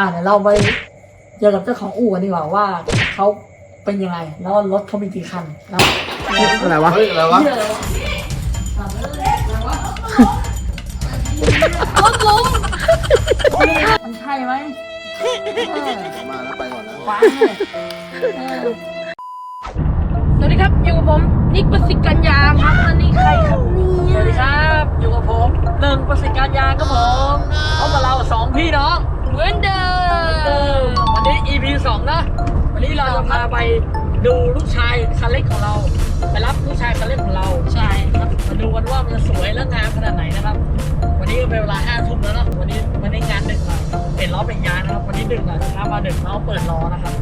อ่าเดี๋ยวเราไปเจอกับเจ้าของอู่กันดีกว่าว่าเขาเป็นยังไง แล้วรถเขามีกี่คันแล้วอะไรวะ เฮ้ยอะไรวะเหี้ยอะไรวะถามเลยอะไรวะรถล้มมันใช่ไหมเออมาแล้วไปก่อนนะขวางเลยเออสวัสดีครับ อยู่กับผม นิกประสิทธิ์กัญญาครับและนี่ใครครับเนี่สยวัสดีครับอยู่กับผมหนึ่งประสิทธิ์การยางครับผมเขามาเราสองพี่น้องเหมือนเดิ จะพาไปดูลูกชายคันเล็กของเรา ไปรับลูกชายคันเล็กของเราใช่ครับมาดูกันว่ามันจะสวยและงามขนาดไหนนะครับ วันนี้ก็เป็นเวลาห้าทุ่มแล้วเนอะวันนี้วันนี้งานดึกหน่อยเปลี่ยนล้อเป็นยางนะครับ วันนี้ดึกหน่อยลูกค้ามาดึกเราเปิดล้อนะครับ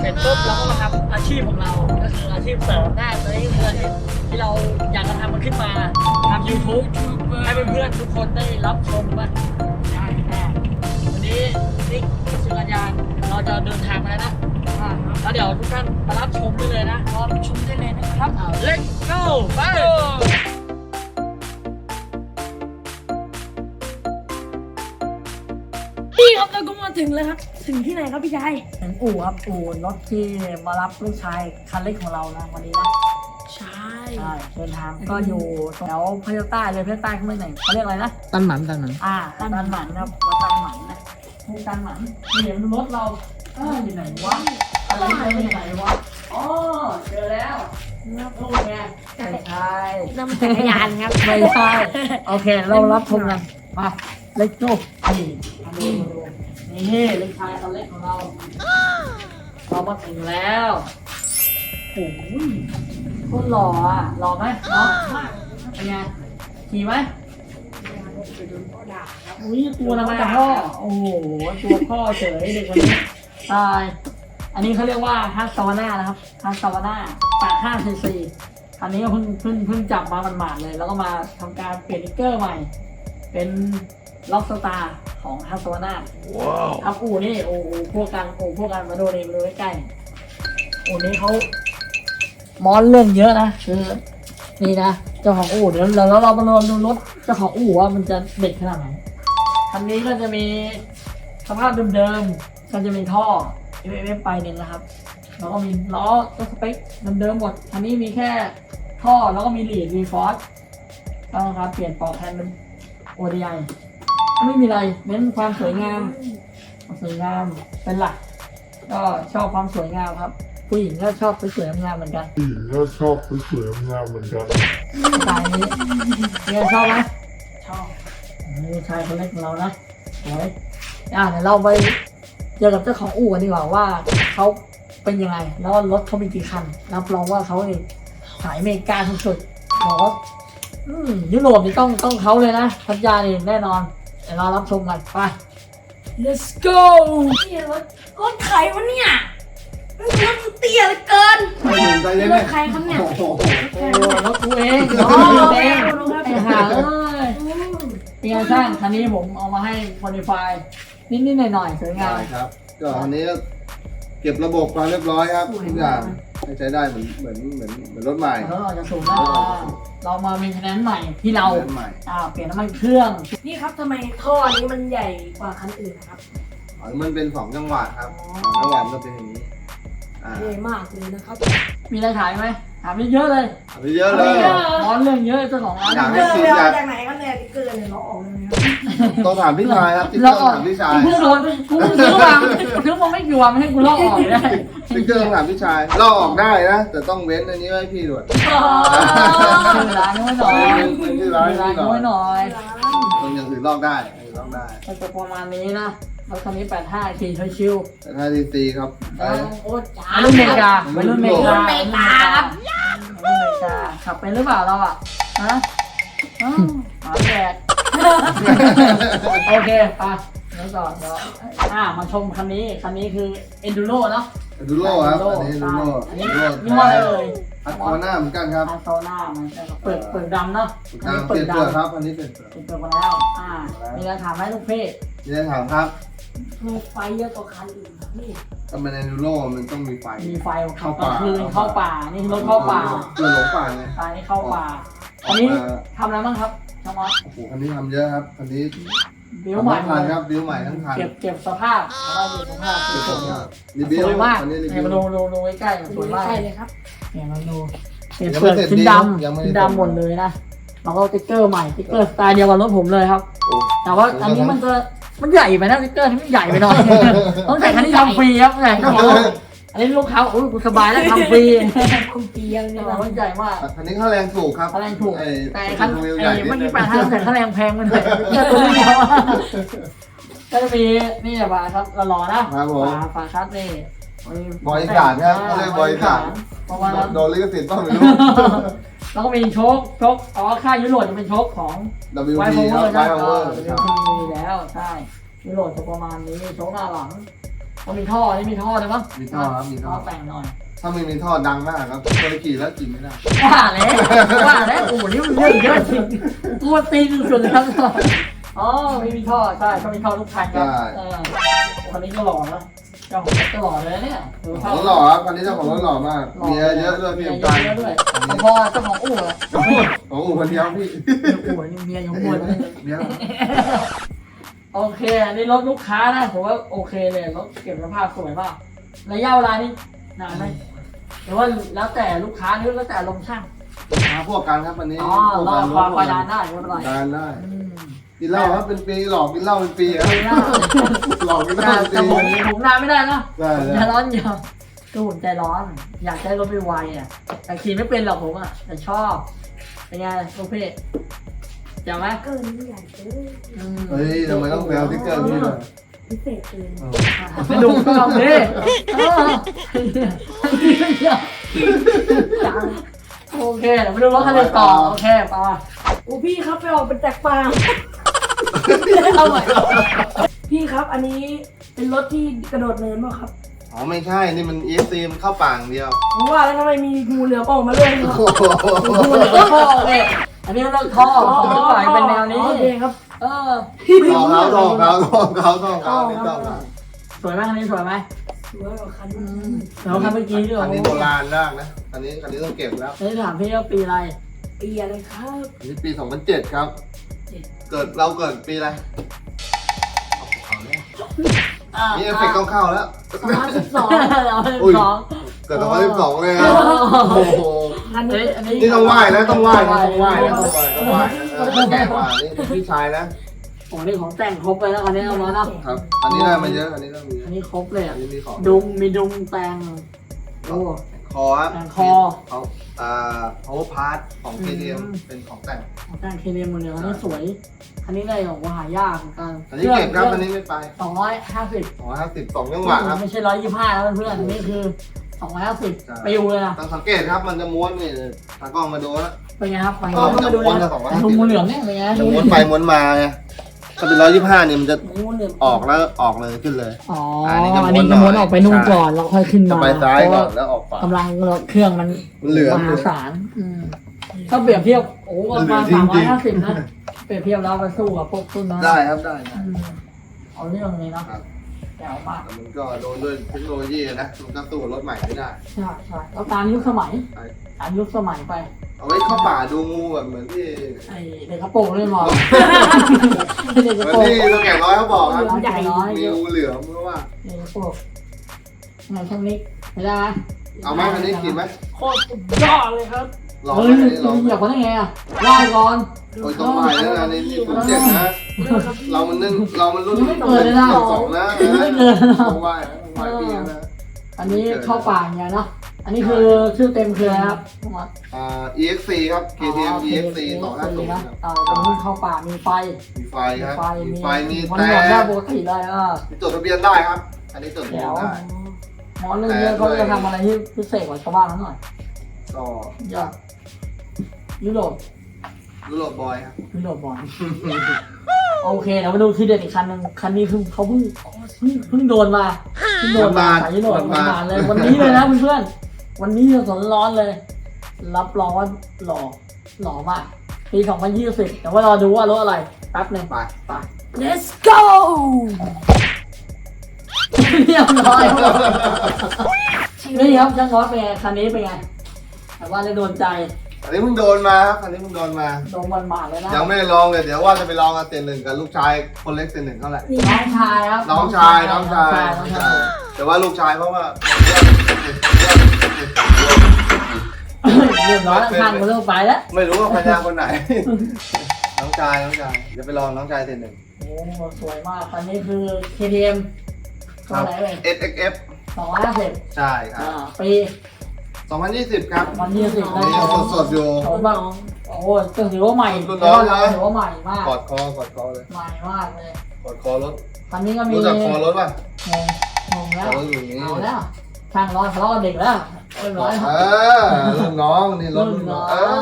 เสร็จปุ๊บเราก็มาทำอาชีพของเรา ก็คืออาชีพเสริมหน้าตัวนี้คืออาชีพที่เราอยากจะทำมันขึ้นมาทำ YouTube ให้เพื่อนๆทุกคนได้รับชมว่าใช่แน่วันนี้นิกสุกัญญาเราจะเดินทางมาแล้วนะ แล้วเดี๋ยวทุกท่านมารับชมได้เลยนะรอชมได้เลยนะครับเอา let's go ไปพี่ครับเราก็มาถึงแล้วครับ ถึงที่ไหนครับพี่ชายถึงอู่ครับอู่รถที่มารับลูกชายคันเล็กของเรานะวันนี้นะใช่ใช่เดินทางก็อยู่แถวพะเยาใต้เลยพะเยาใต้เขาไม่ไหนเขาเรียกอะไรนะตั้นหมันตั้นหมันอ่าตันหมันครับวัดตันหมันนะทุ่งตันหมันนี่เห็นรถเราเอออยู่ไหนวะ อะไรอยู่ไหนวะอ๋อเจอแล้วนู่นไงไม่ใช่นำจักรยานครับไม่ใช่โอเค เรารับชมกันมาเล็กจุ๊บนี่มาดูมาดูนี่เล็กชายคนเล็กของเราเรามาถึงแล้วโอ้ยโคนหล่ออะหล่อไหมเนาะเป็นไงขี่ไหมอุ้ยตัวทำไมอะพ่อโอ้โหตัวพ่อเฉยเด็กคนนี้ตาย อันนี้เขาเรียกว่าฮัสซาวาน่านะครับฮัสซาวาน่า85ซีซีอันนี้ก็เพิ่งเพิ่งเพิ่งจับมาหมาดๆเลย แล้วก็มาทำการเปลี่ยนนิกเกอร์ใหม่ เป็นล็อกสตาร์ของฮัสซาวาน่าว้าวครับอู่นี่โอ้โหพวกกันโอ้พวกกันมาดูนี่มาดูใกล้ๆอู่นี้เขามอนเรื่องเยอะนะคือนี่นะเจ้าของอู่เดี๋ยวเราเรามาลองดูรถเจ้าของอู่ว่ามันจะเด็ดขนาดไหนคันนี้ก็จะมีสภาพเดิมๆก็จะมีท่อ f f f ไปหนึ่งนะครับ แล้วก็มีล้อก็สเปคเดิมๆหมด อันนี้มีแค่ท่อแล้วก็มีลีดวีฟอสก็ครับ เปลี่ยนปลอกแทนเป็น ODI ไม่มีอะไร เน้นความสวยงามความสวยงามเป็นหลัก ก็ชอบความสวยงามครับ ผู้หญิงก็ชอบสวยๆงามๆเหมือนกันผู้หญิงก็ชอบสวยๆงามเหมือนกันสไตล์นี้เนี่ยชอบไหมชอบนี่ชายคนเล็กของเรานะสวยอะเดี๋ยวเราไป เจอกับเจ้าของอู่กันดีกว่าว่าเขาเป็นยังไง แล้วรถเขามีกี่คันรับรองว่าเขาเองสายอเมริกาสุดๆบอกว่าอืมยุโรปนี่ต้องต้องเขาเลยนะพัทยานี่แน่นอนเดี๋ยวเรารับชมกันไป let's go นี่รถรถใครวะเนี่ยรถมันเตี้ยเหลือเกินไปถึงใจเย็นรไหมถใครครับเนี่ยโอ้โหโอ้รถกูเองอ๋รอถกูเองดูครับไอ้ห่าเอ้ยเป็นไงช่างคันนี้ผมเอามาให้โมดิฟาย นิดๆหน่อยๆสวยงาม ได้ครับ ก็อันนี้ก็เก็บระบบมาเรียบร้อยครับทุกอย่างให้ใช้ได้เหมือนเหมือนเหมือนเหมือนรถใหม่ แล้วเราจะสูงแล้วเรามามีคะแนนใหม่ที่เรารถใหม่อ่าเปลี่ยนน้ำมันเครื่อง นี่ครับทำไมท่อนี้มันใหญ่กว่าคันอื่นนะครับอ๋อมันเป็นสองจังหวะครับสองจังหวะมันก็เป็นอย่างนี้อ่าใหญ่มากเลยนะครับ มีอะไรขายไหม ถามเยอะๆเลยเอาไปเยอะเลยร้อนเรื่องเยอะเจ้าของร้านอยากให้เกิดเลยจากไหนครับเนี่ยเกิดเลยเราออกเลยนะครับต้องถามพี่ชายครับติ๊กเกเราอร์ออกถามพี่ชายกูโดนกูซื้อมาซื้อมาไม่กี่วันให้กูลอกออกได้ติ๊กเกอร์ต้องถามพี่ชายลอกออกได้นะแต่ต้องเว้นอันนี้ไว้ให้พี่ด้วยชื่อร้านน้อยหน่อยเป็นชื่อร้านร้านน้อยหน่อยตรงอย่างอื่นลอกได้อย่างอื่นลอกได้ก็จะประมาณนี้นะ รถคันนี้85ขี่ชิวแต่ถ้าดีซีครับๆไป โอ้จ้าวัยรุ่นเมกาวัยรุ่นเมกาวัยรุ่นเมกาครับวัยรุ่นเมกาขับเป็นหรือเปล่าเราอะฮะอ้าวหาแดด โอเคไปแล้วต่อเดี๋ยวอ่ามาชมคันนี้คันนี้คือ Enduro เนาะ ดูโล่ครับ อันนี้ดูโล่อันดูนี้โล่ยี่ห้ออะไรเอ่ยอัดคอหน้าเหมือนกันครับอาโซน่ามันจะเปิดเปิดดำเนาะอันตามนี้เปเปิลี่ยดนเปลือกดำครับ อันนี้เปลี่ยนเปลือกเปิดเปิดมาแล้ว อ่า มีอะไรถามไหมลูกพี่นี่จะถามครับ มีไฟเยอะกว่าคันอื่นครับนี่ทำไมในดูโล่มันต้องมีไฟ มีไฟเข้าเข้าป่าป่าคืนเข้าป่า นี่รถเข้าป่าเพื่อหลงป่าไงป่านี่เข้าป่า อันนี้ทำอะไรบ้างครับช่างมอสโอ้โหคันนี้ทำเยอะครับคันนี้บิ้วใหม่ทั้งคันครับบิ้วใหม่ทั้งคันเก็บเก็บสภาพเอาไว้เก็บสภาพเก็บสสวยภาพรีวิสววยมากอันนี้รีเนี่ยวิวมาดูดูดูใกล้ๆสวยมากใช่เลยครับเนี่ยมาดูเนี่ยยังไม่เปิดเสร็จชิ้นดีดยังไม่ำชิ้นเสร็จดำหมดเลยนะแล้วก็สติ๊กเกอร์ใหม่สติ๊กเกอร์สไตล์เดียวกับรถผมเลยครับ โอ้แต่ว่าอันนี้มันจะ มันใหญ่ไปนะสติ๊กเกอร์นี่มันใหญ่ไปหน่อย ต้องใส่คันที่ทำฟรีครับใส่คันที่อันนี้ลูกค้าโอ้ยกูสบายแล้วทำฟรีคุณเปียงเนี่เนี่ยยนะมันใหญ่มากคันนี้ค่าแรงถูกครับค่าแรงถูกไอ้แต่คันวิวใหไอ้ญ่เมื่อนิกี้ดแปดห้าแต่ค่าแรงแพงมันเลยเจอตัวนี้เดียวก็จะมีนี่แหละบาครับหล่อๆนะครับผมฝาฝาคัสนี่ บริษัทครับเขาเรียกบริษัทประมาณนั้นโดนลิขสิทธิ์ต้องไม่รู้แล้วก็มีโชคโชคอ๋อค่ายยุโรปจะเป็นโชคของ WP ไวคโอรับเวอร์ไวนะโอเวอร์มีแล้วใช่ยุโรปจะประมาณนี้โชคหน้าหลังก็มีท่อนี่มีท่อเลยมั้งมีท่อครับมีท่อ แต่งหน่อยถ้าไม่มีท่อดังมากครับเคยขี่แล้วกินไม่ได้ว่าแล้วว่าแล้วโอ้โหนี่มันเรื่องเยอะจริงกูว่าตีนสุดเลยครับอ๋อมีมีท่อใช่เขามีท่อทุกคันครับเออคนนี้ก็หล่อนะ เจ้าของรถก็หล่อเลยเนี่ยดูขท่องหล่อครับคันนี้เจ้าของรถหล่อมากเมียเยอะด้วยพี่เมียน้ำเยตาลอะด้วยพอเจ้าของอู่อะของอู่คนเดียวพี่อู่นี่เมียอยู่ข้างบนเมียโอเคอันนี้รถลูกค้านะผมว่าโอเคเลยรถเก็บสภาพสวยมากระยะเวลานี่นานไหมหรือว่าแล้วแต่ลูกค้าหรือแล้วแต่ลมณ์ช่างมาพวกกันครับวันนี้อ๋อรอความพอดานได้ไม่เป็นไรดานได้อืม กินเหล้าครับเป็นปีหลอกกินเหล้าเป็นปีครับไม่ได้หลอกกินเหแต่ล้าเป็นผมปีผมนานไม่ได้นะได้ผมได้ใจร้อนเดียวคือผมใจร้อน อยากใช้รถไวๆอะแต่ขี่ไม่เป็นหรอกผมอะแต่ชอบเป็นไงลูกพี่จำไหมเกินนี่ใหญ่เกินอืมเฮ้ยทำไมต้องแปลติ๊กเกอร์พี่ด้วยพิเศษเกินไปดูก็เอาดิเออโอเคเดี๋ยวไปดูรถคันเดียวต่อโอเคไปโอ้พี่ครับไปออกเป็นแตกฟาง เอาใหม่พี่ครับอันนี้เป็นรถที่กระโดดเนินป่ะครับอ๋อไม่ใช่ นี่มัน ESC มันเข้าป่าอย่างเดียวผมว่าแล้วทำไมมีงูเหลือมออกมาเลยครับโอ้โหดูเหลือท่อเลยอันนี้เราท่อผมจะปล่อยเป็นแนวนี้โอเคครับ เออต่อเขาต่อเขาต่อเขาต่อเขานี่ต่อเขาสวยไหมคันนี้สวยไหมสวยกว่าคันอืมแล้วคันเมื่อกี้ด้วยอันนี้โบราณมากนะอันนี้อันนี้ต้องเก็บแล้วได้ถามพี่ว่าปีอะไรเปียเลยครับอันนี้ปี 2007 ครับ เกิดเราเกิดปีอะไรเอาเนี่ยอ่านี่เอฟเฟกต์ต้องเข้าแล้วสองพันสิบสองเราเป็นอุ้ยสองเกิด2012เลยครับโอ้โหคันเฮ้นี้ยอันนี้นี่ต้องไหว้นะต้องไหว้นะต้องไหว้นะต้องไหว้ต้องไหว้นะเออแก่กว่านี่เป็นพี่ชายนะโอ้นี่ของแต่งครบเลยแล้วคันนี้เอามาเนาะครับ อันนี้ได้มาเยอะอันนี้ได้มาเยอัอะนนี้ครบเลยอัอะนนี้มีของดุมมีดุมแต่งโอ้ คอครับแต่งคอเขาอ่า power part ของ KTM อืม เป็นของแต่ง ของแต่งเคเรียมหมดเลยอันนี้สวย อันนี้เลยบอกว่าหายากเหมือนกันอันนี้เก็บครับอันนี้ไม่ไปสองร้อยห้าสิบสองร้อยห้าสิบสองจังหวะครับ ไม่ใช่ร้อยยี่สิบห้าแล้วเพื่อนๆนี่คือสองร้อยห้าสิบใช่ ปิวเลยนะต้องสังเกตครับมันจะม้วนนี่ตากล้องมาดูนะ เป็นไงครับไปอ๋อมันจะดูม้วนนะจะสองร้อยดูงูเหลือมเนี่ยเป็นไงจะม้วนไปม้วนมาไง ถ้าเป็นร้อยยี่ห้าเนี่ยมันจะงูเหลือมออกแล้วออกเลยขึ้นเลย อ๋ออัอันนนี้นี้จะจะม้ม้ววนนหน่อยออกไปนู่นก่อนแล้วค่อยขึ้นจะมาไปซ้ายเพก่อราะนแล้วออกขวา กำลังเครื่องมันมันเหลือ มหาศาลอืมถ้าเปรียบเทียบโอ้ประมาณเหลืสาอมจริร้อยงๆห้าสิบนะเปรียบเทียบแล้วไปสู้กับพวกตุ้นนะได้ครับได้ได้ อืมเอาเรื่องเลยเนาะครับ แจ๋วมากแต่มันก็โดนด้วยเทคโนโลยีนะมันก็สู้กับรถใหม่ไม่ได้ ใช่ใช่แล้วตามยุคสมัยใช่ ตามยุคสมัยไป เอาไว้เข้าป่าดูงูแบบเหมือนที่ไอเด็กกระโปรงเลยมองเด็กกระเหมือนโปรงที่เราแก่ร้อยเขาบอกครับใหญ่น้อยมีงูเหลือมเพราะว่าเด็กกระโปรงไงช่างนิกไม่ได้ไหมเอาไหมคันนี้กินไหมโคตรสุดยอดเลยครับ ลองเฮ้ไหมยอันนี้ลองเหยียบเขาได้ไงอะไล่ก่อนโอ้ยต้องไหวแล้วนะนี่นี่ผมเจ็บนะ เรามันนึ่งเรามันรุ่นยังไม่เกิดเลยนะสองนะยังไม่เกิดนะต้องไหวนะต้องไหวปีนะอันนี้เข้าป่าอย่างเงี้ยเนาะ อันนี้คือชื่อเต็มคืออะไรครับอ่า EXC ครับ KTM EXC ต่อหน้าสูงนะครับอ่าตรงนี้เข้าป่ามีไฟ มีไฟมีครับไฟมีไฟ มีมันแต่หมดได้ปกติเลยอ่ามีจดทะเบียนได้ครับ อันนี้จดทะเบีเดี๋ยยนวได้หมอเรื่องเยอะเขาจะทำอะไรที่พิเศษกว่าชาวบ้านเขาหน่อยก็ยอดยุโรปยุโรปบอยครับยุโรปบอลโอเคเดี๋ยวมาดูทีเด็ดอีกคันหนึงคันนี้คือเขาเพิ่งเพิ่งเพิ่งโดนมาเพิ่งโดนมาสายยุโรปมาเลยวันนี้เลยนะเพื่อนๆ วันนี้สดร้อนเลย รับรองว่าหล่อหล่อมากปี2020แต่ว่ารอดูว่ารถอะไรแป๊บหนึงไปไป let's go เรียบร้อยนี่ครับช่างน้อยเป็นไงคันนี้เป็นไงแต่ว่าได้โดนใจอันนี้มึงโดนมาครับอันนี้มึงโดนมาโดนมันมาเลยนะยังไม่ได้ลองเลยเดี๋ยวว่าจะไปลองกับเตียนหนึ่งกับลูกชายคนเล็กเตียนหนึ่งเท่าไหร่น้องชายครับน้องชายน้องชายน้องชายแต่ว่าลูกชายเพราะว่า เรียบร้อยแล้วทางมันเริ่มไปแล้วไม่รู้ว่าพญาคนไหน น้องชายน้องชายเดี๋ยวไปลองน้องชายเตียนหนึ่งโอ้สวยมากตอนนี้คือ KTM คตัวรับไหนเลย SXF สองร้อยห้าสิบใช่ครับอ่าปี2020 ครับวันที่สิบอันนี้สดๆอยู่ ผมว่าโอ้โหถือว่าใหม่รุ่นน้องนะ ถือว่าใหม่มากกอดคอกอดคอเลยใหม่มากเลยกอดคอรถตอนนี้ก็มีรู้จักคอรถป่ะงงงงคแล้อวรถอยู่อย่างนี้เอาแล้วช่างร้อนทะเลาะกับเด็กแล้วเรียบร้อยเออรุ่นน้องนี่รถรุ่นน้องเออ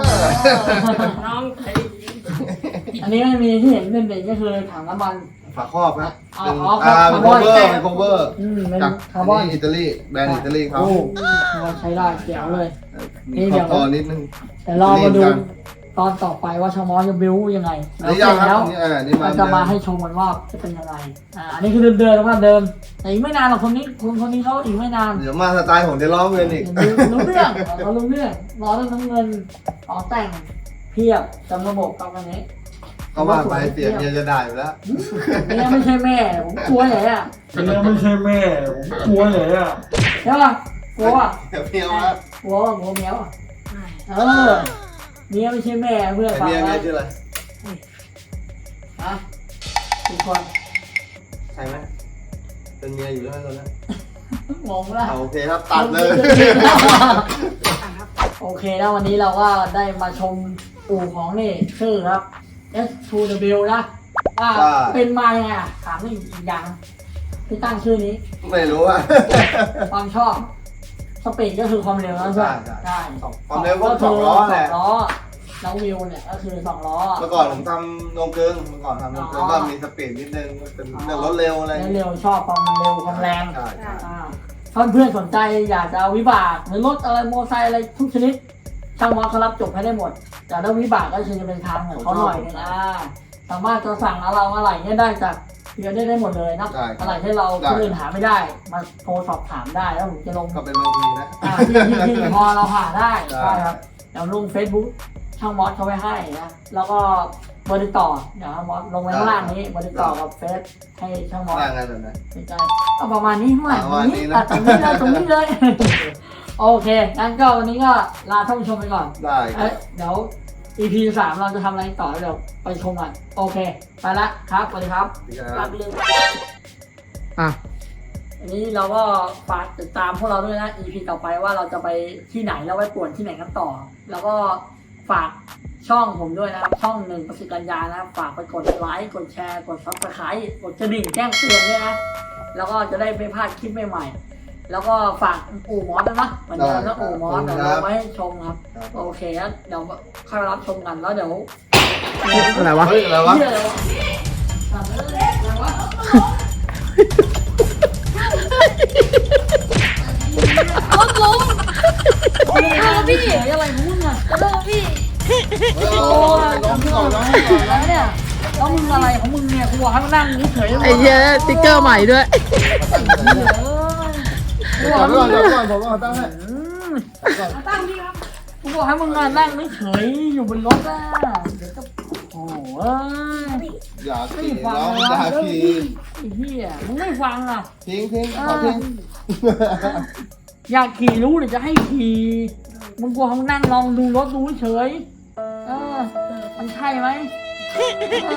น้องเคยอันนี้ไม่มีที่เห็นเป็นเด็กก็คือถังน้ำมัน ฝาครอบนะอ๋อเป็นอ๋ออ่าเป็นคาโคร์บอนเวอร์เป็นโคเวอร์อืมเป็นจากคาร์บอนนี่อิตาลีแบรนด์อิตาลีเขาโอ้ใช้ได้เจ๋วเลยนี่มีเดี๋ครยอวบคอนิดนึงแต่รอมาดูนี่กัน ตอนต่อไปว่าชมอจะบิวยังไงอันนี้ยังคแล้รับวอันนี้เออนี่มาเราจะมาให้ชมกันว่าจะเป็นยังไง อ่า อันนี้คือเดิมเดิมว่าเดิม แต่อีกไม่นานหรอกคนนี้คนคนนี้เขาอีกไม่นานเดี๋ยวมาสไตล์ของเดล้อเงินอีกรู้เรื่องเรารู้เรื่องรอเรื่องน้ำเงินของแต่งเพียบจำระบบตอนนี้เขาว่าไปเสียเมียจะได้อยู่แล้ว เนี่ยไม่ใช่แม่ ผมกลัวใหญ่อะอันนี้ไม่ใช่แม่ผมกลัวเลยอะ ใช่ป่ะกลัวอะเดี๋ยวเมียมากลัวอะกลัวเมียอะเออ เมียไม่ใช่แม่เพื่อนไอ้ฟังเมียเมีไว้ยชื่ออะไรฮะทุกคนใช่ไหมเป็นเมียอยู่แล้วตอนนั้นงงละ เอาโอเคครับตัดเลย โอเคแล้ววันนี้เราก็ได้มาชมอู่ของนี่ชื่อครับ S2W นะว่าใช่ เป็นมายังไงอะถามอีกอย่างที่ตั้งชื่อนี้ ไม่รู้อะ ความชอบ สปีดก็คือความเร็วนะใช่ไหมใช่ใช่สองความเร็วก็สองล้อแหละสองล้อ แล้ววิวเนี่ยก็คือสองล้อ เมื่อก่อนผมทำนงกึ่งเมื่อก่อนทำนงกึ่งอ๋อ ก็มีสปีดนิดนึงเป็นเรื่องรถเร็วอะไรแล้วเร็วชอบความเร็วความแรงใช่ใช่ อ่าถ้าเพื่อนสนใจอยากจะเอาวิบากหรือรถอะไรมอเตอร์ไซค์อะไรทุกชนิดช่างมอสเขารับจบให้ได้หมด แต่ถ้าวิบากก็คือจะเป็นทางของเขาหน่อยนึงอ่าสามารถจะสั่งอะไรอะไรเนี่ยได้จากเพียได้ได้หมดเลยนะได้คอะไรรับที่เราได้ คนอื่นหาไม่ได้มาโทรสอบถามได้แล้วผมจะลง ก็เป็นบางทีนะ อ่าที่ที่ที่พอเราหาได้ได้ใช่ครับเดี๋ยวลง Facebook ช่างมอสเขาไว้ให้นะ แล้วก็เบอร์ติดต่อเดี๋ยวมอสลงไว้ข้างล่างนี้เบอร์ติดต่อกับเฟซให้ช่างมอสได้ไงแบบนั้นสนใจก็ประมาณนี้เท่าไหร่ประตรมาณงนี้นี้นะ ตัดตรงนี้เลยตรงนี้เลย โอเคงั้นก็วันนี้ก็ลาท่านผู้ชมไปก่อน ได้ครัเอ้บ ยเดี๋ยว EP สามเราจะทำอะไรต่อเดี๋ยวไปชมกันโอเค ไปละครับสวัสดีครับดีครัรับบเรื่องอะวันนี้เราก็ฝากติดตามพวกเราด้วยนะ EP ต่อไปว่าเราจะไปที่ไหนแล้วไปป่วนที่ไหนกันต่อ แล้วก็ ฝากช่องผมด้วยนะครับ ช่องหนึ่งประสิทธิ์กัญญานะครับ ฝากไปกดไลค์กดแชร์กดซับสไครต์กดกระดิ่งแจ้งเตือนด้วยนะ แล้วก็จะได้ไม่พลาดคลิปใหม่ๆแล้วก็ฝากอู่มอสด้วยนะเหมือนเดิมนะอู่มอสเดี๋ยวเราไว้ให้ชมครับครับโอเคครับเดี๋ยวค่อยรับชมกันแล้วเดี๋ยวอะไรวะ เฮ้ยอะไรวะเหี้ยอะไรวะสั่งเลยอะไรว โอ้ยพี่เฉยอะไรของมึงอะขอโทษพี่เฮ้ยเอาร้องก่อนร้องก่อนแล้วเนี่ยแล้วมึงอะไรของมึงเนี่ยกูบอกให้มานั่งเฉยๆไอ้เหี้ยสติ๊กเกอร์ใหม่ด้วยกูบอกก่อนให้ก่มึอนงก่อนผมเอาตั้งให้ตั้งพี่ครับกูบอกให้มึงนั่งเฉยๆอยู่บนรถอะเดี๋ยวก็โอ้ยอย่าไม่ขี่ฟังร้องเลอย่ายวะขี่ไอ้เหี้ยมึงไม่ฟังอะทิ้งทิ้งขอทิ้ง อยากขี่รู้หรือจะให้ขี่มึงกลัวเขานั่งลองดูรถดูเฉย เออ มันใช่ไหมเอ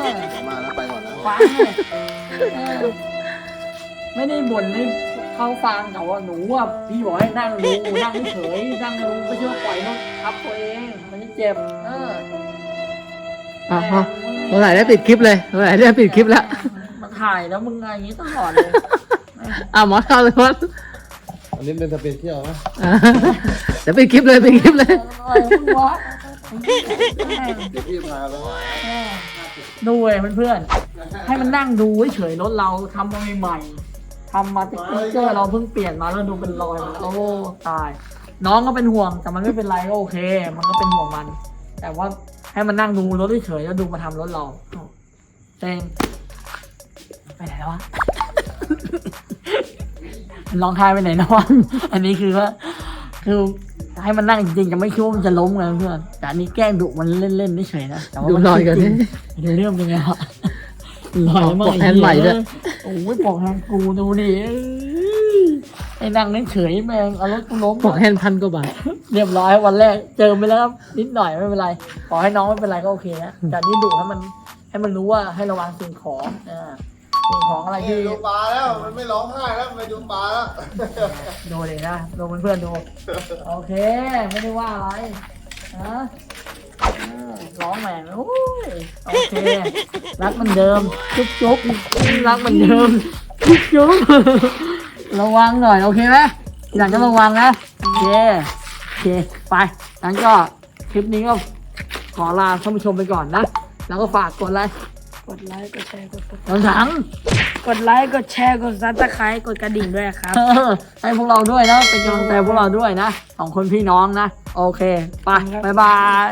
อมาแล้วไปก่อนนะฟังเลยเออไม่ได้บ่นให้เขาฟังแต่ว่าหนูอะพี่บอกให้นั่งดูนั่งเฉยนั่งดูไม่ใช่ว่าปล่อยรถทับตัวเอง มันจะเจ็บ เอออะอะเมื่อไหร่ได้ปิดคลิปเลยเมื่อไหร่ได้ปิดคลิปแล้วมาถ่ายแล้วมึงอะไรอย่างนี้ตลอดเลย อะหมอเข้าเลยมด อันนี้เป็นสเปเชียลนะอะเดี๋ยวปิดคลิปเลยปิดคลิปเลยอะไรมึงวะเดี๋ยวพี่พาไปดูเว้ยเพื่อนๆให้มันนั่งดูเฉยๆรถเราทำมาใหม่ๆทำมาจากสติ๊กเกอร์เราเพิ่งเปลี่ยนมาแล้วดูเป็นรอยมาแล้วโอ้ตาย น้องก็เป็นห่วงแต่มันไม่เป็นไรก็โอเค มันก็เป็นห่วงมัน แต่ว่าให้มันนั่งดูรถเฉยๆแล้วดูมาทำรถเราเจงไปไหนแล้ววะ ลองทายไปไหนนะวะอันนี้คือว่าคือให้ให้มันนั่งจริงๆจะไม่คิดว่ามันจะล้มไงเพื่อนแต่อันนี้แกล้งดุมันเล่นๆเฉยๆนะแต่ว่าดูมัลอยกันจรินี่งๆเดี๋ยวเรื่องเป็นไงวะลอยมากปอกแฮนด์ใหม่ด้วยโอ้ยปอกแฮนด์กูดูดิเอ้ยไอ้นั่งเฉยๆแม่งเอารถกูล้มบอกแฮนด์พันกว่าบาทเรียบร้อยวันแรกเจอไปแล้วครับนิดหน่อยไม่เป็นไรขอให้น้องไม่เป็นไรก็โอเคนะแต่นี่ดุให้มันให้มันรู้ว่าให้ระวังสิ่งของอ่าสิ่ง ของอะไรที่ดูปลาแล้ว มันไม่ร้องไห้แล้วมันไปดูปลาแล้วดูเลยนะดูเพื่อนๆดู โอเค ไม่ได้ว่าอะไรนะอ่าร้องแหม่งโอ้ยโอเค รักเหมันเดิม จุ๊บจุ๊บรักเหมันเดิม จุ๊บจุ๊บระวังหน่อยโอเคไหมทีหลังก็ระวังนะโอเคโอเค ไปงั้นก็คลิปนี้ก็ขอลาท่านผู้ชมไปก่อนนะ แล้วก็ฝากกดไลค์ กดไลค์ กดแชร์ กดกดถังกดไลค์ กดแชร์ กดซับสไครต์กดกระดิ่งด้วยครับ เออให้พวกเราด้วยนะ เป็นกำลังใจพวกเราด้วยนะสองคนพี่น้องนะ โอเค ไป บ๊ายบาย